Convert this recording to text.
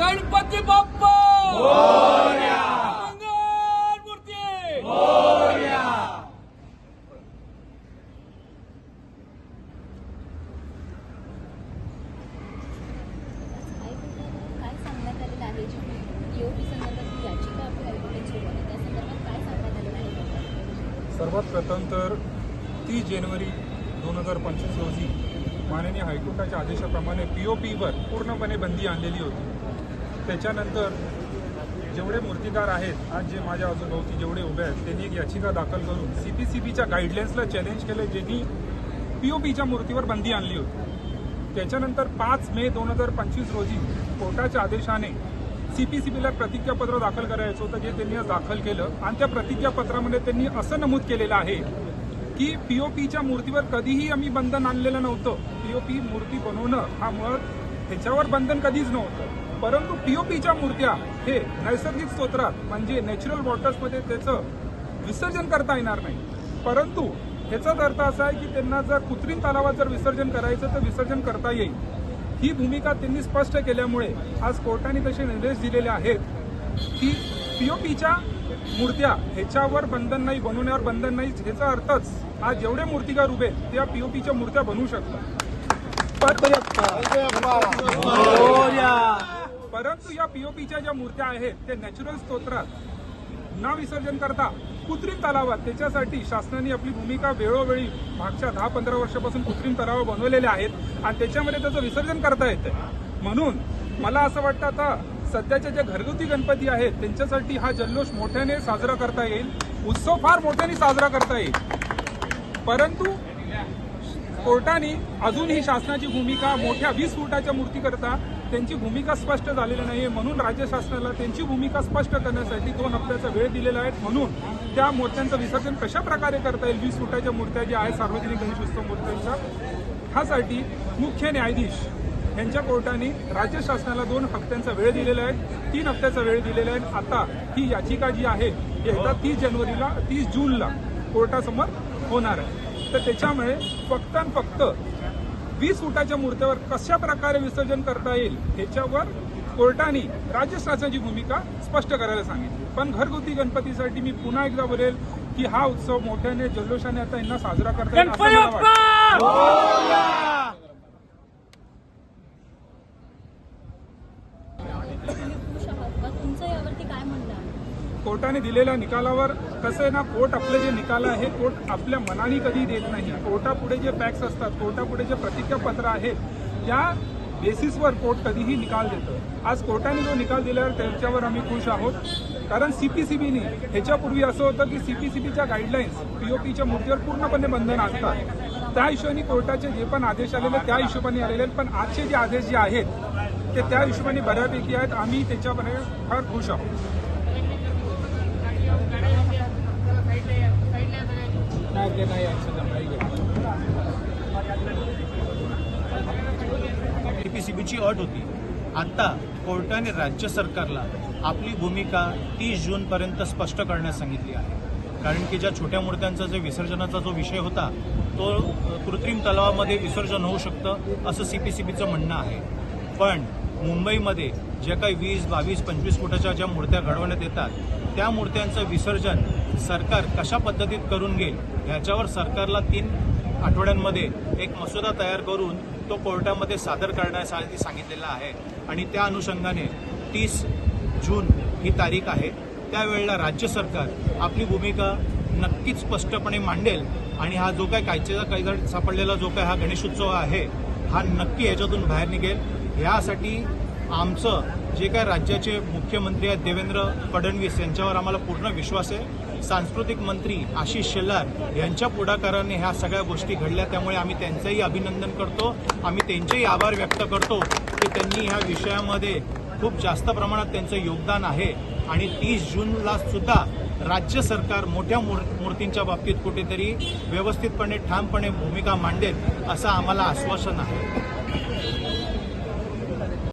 गणपती बाप्पा! सर्वात प्रथम तर तीस जानेवारी दोन हजार पंचवीस रोजी माननीय हायकोर्टाच्या आदेशाप्रमाणे पी ओ पीवर पूर्णपणे बंदी आणलेली होती. त्याच्यानंतर जेवढे मूर्तिकार आहेत आज जे माझ्या आजूभोवती जेवढे उभे आहेत त्यांनी एक याचिका दाखल करून सी पी सी बीच्या गाईडलाईन्सला चॅलेंज केलं ज्यांनी पी ओ पीच्या मूर्तीवर बंदी आणली होती. त्याच्यानंतर पाच मे दोन हजार पंचवीस रोजी कोर्टाच्या आदेशाने सी पी सी बीला प्रतिज्ञापत्र दाखल करायचं होतं जे त्यांनी दाखल केलं. आणि त्या प्रतिज्ञापत्रामध्ये त्यांनी असं नमूद केलेलं आहे की पीओपीच्या मूर्तीवर कधीही आम्ही बंधन आणलेलं नव्हतं. पीओपी मूर्ती बनवणं हा मुळात त्याच्यावर बंधन कधीच नव्हतं. परंतु पीओपीच्या मूर्त्या हे नैसर्गिक स्तोत्रात म्हणजे नॅचरल वॉटर्समध्ये त्याचं विसर्जन करता येणार नाही. परंतु ह्याचाच अर्थ असा आहे की त्यांना जर कृत्रिम तलावात जर विसर्जन करायचं तर विसर्जन करता येईल. ही भूमिका त्यांनी स्पष्ट केल्यामुळे आज कोर्टाने तसे निर्देश दिलेले आहेत की पीओपीच्या मूर्त्या ह्याच्यावर बंधन नाही बनवण्यावर बंधन नाही ह्याचा अर्थच आज जेवढे मूर्तिकार उभे त्या पीओपीच्या मूर्त्या बनवू शकतात. परंतु या पीओपीच्या ज्या मूर्त्या आहेत त्या नॅचरल स्तोत्रात न विसर्जन करता कृत्रिम तलावात त्याच्यासाठी शासनाने आपली भूमिका वेळोवेळी मागच्या दहा पंधरा वर्षापासून कृत्रिम तलाव बनवलेले आहेत आणि त्याच्यामध्ये त्याचं विसर्जन करता येतं म्हणून मला असं वाटतं आता सध्याच्या ज्या घरगुती गणपती आहेत त्यांच्यासाठी हा जल्लोष मोठ्याने साजरा करता येईल. उत्सव फार मोठ्याने साजरा करता येईल. परंतु कोर्टाने अजूनही शासनाची भूमिका मोठ्या वीस फुटाच्या मूर्तीकरता त्यांची भूमिका स्पष्ट झालेली नाही आहे म्हणून राज्य शासनाला त्यांची भूमिका स्पष्ट करण्यासाठी दोन हप्त्याचा वेळ दिलेला आहे. म्हणून त्या मूर्त्यांचं विसर्जन कशा प्रकारे करता येईल? वीस फुटाच्या मूर्त्या ज्या आहेत सार्वजनिक गणेश उत्सव मूर्त्यांच्या ह्यासाठी मुख्य न्यायाधीश यांच्या कोर्टाने राज्य शासनाला दोन हप्त्यांचा वेळ दिलेला आहे. तीन हप्त्याचा वेळ दिलेला आहे. आता ही याचिका जी आहे एकदा तीस जानेवारीला तीस जूनला कोर्टासमोर होणार आहे. तर त्याच्यामुळे फक्त आणि फक्त वीस फुटाच्या मूर्त्यावर कशा प्रकारे विसर्जन करता येईल ह्याच्यावर कोर्टाने राज्य शासनाची भूमिका स्पष्ट करायला सांगितली. पण घरगुती गणपतीसाठी मी पुन्हा एकदा बोलेल की हा उत्सव मोठ्याने जल्लोषाने आता यांना साजरा करता येईल असं गणपती मला वाटतं. बाप्पा तुम्ही खुश आहात का? तुमचं यावरती काय म्हणणं आहे? कोर्टाने दिलेल्या निकालावर कसं आहे ना कोर्ट आपले जे निकाल आहे कोर्ट आपल्या मनाने कधी देत नाही. कोर्टापुढे जे फॅक्ट्स असतात कोर्टापुढे जे प्रतिज्ञापत्र आहेत या बेसिसवर कोर्ट कधीही निकाल देतं. आज कोर्टाने जो निकाल दिल्यावर त्याच्यावर आम्ही खुश आहोत. कारण सीपीसीबीने ह्याच्यापूर्वी असं होतं की सीपीसीबीच्या गाईडलाईन्स पीओपीच्या मूर्तीवर पूर्णपणे बंधन असतात. त्या हिशोबाने कोर्टाचे जे पण आदेश आलेले त्या हिशोबाने आलेले आहेत. पण आजचे जे आदेश जे आहेत ते त्या हिशोबाने बऱ्यापैकी आहेत. आम्ही त्याच्यामध्ये फार खुश आहोत. टीपीसीबीची अट होती. आता कोर्टाने राज्य सरकारला आपली भूमिका तीस जूनपर्यंत स्पष्ट करण्यास सांगितली आहे. कारण की ज्या छोट्या मूर्त्यांचा जे विसर्जनाचा जो विषय होता तो कृत्रिम तलावामध्ये विसर्जन होऊ शकतं असं सीपीसीबीचं म्हणणं आहे. पण मुंबईमध्ये ज्या काही वीस बावीस पंचवीस फुटाच्या ज्या मूर्त्या घडवण्यात येतात त्या मूर्त्यांचं विसर्जन सरकार कशा पद्धतीत करून घेईल ह्याच्यावर सरकारला तीन आठवड्यांमध्ये एक मसुदा तयार करून तो कोर्टामध्ये सादर करण्यासाठी सांगितलेला आहे. आणि त्या अनुषंगाने तीस जून ही तारीख आहे. त्यावेळेला राज्य सरकार आपली भूमिका नक्कीच स्पष्टपणे मांडेल आणि हा जो काय कायचेचा कायदा सापडलेला जो काय हा गणेशोत्सव आहे हा नक्की याच्यातून बाहेर निघेल. ह्यासाठी आमचं जे काय राज्याचे मुख्यमंत्री आहेत देवेंद्र फडणवीस यांच्यावर आम्हाला पूर्ण विश्वास आहे. सांस्कृतिक मंत्री आशिष शेलार यांच्या पुढाकाराने ह्या सगळ्या गोष्टी घडल्या. त्यामुळे आम्ही त्यांचंही अभिनंदन करतो. आम्ही त्यांचेही आभार व्यक्त करतो की त्यांनी ह्या विषयामध्ये खूप जास्त प्रमाणात त्यांचं योगदान आहे. आणि तीस जूनला सुद्धा राज्य सरकार मोठ्या मूर मूर्तींच्या बाबतीत कुठेतरी व्यवस्थितपणे ठामपणे भूमिका मांडेल असं आम्हाला आश्वासन आहे.